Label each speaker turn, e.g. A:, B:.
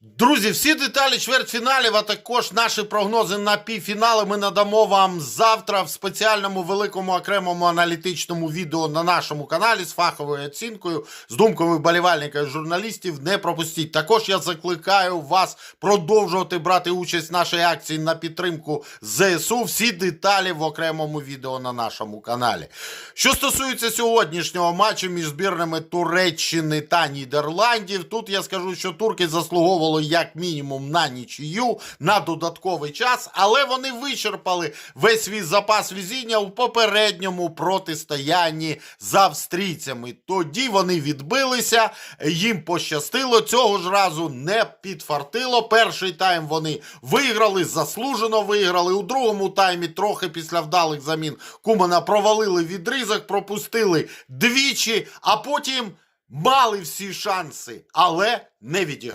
A: Друзі, всі деталі чвертьфіналів, а також наші прогнози на півфінали ми надамо вам завтра в спеціальному великому окремому аналітичному відео на нашому каналі з фаховою оцінкою, з думками вболівальника і журналістів. Не пропустіть. Також я закликаю вас продовжувати брати участь в нашій акції на підтримку ЗСУ. Всі деталі в окремому відео на нашому каналі. Що стосується сьогоднішнього матчу між збірними Туреччини та Нідерландів, тут я скажу, що турки заслуговували як мінімум на нічию, на додатковий час, але вони вичерпали весь свій запас везіння у попередньому протистоянні з австрійцями. Тоді вони відбилися, їм пощастило. Цього ж разу не підфартило. Перший тайм вони виграли, заслужено виграли. У другому таймі, трохи після вдалих замін, Кумана провалили відрізок, пропустили двічі, а потім мали всі шанси, але не відіграли.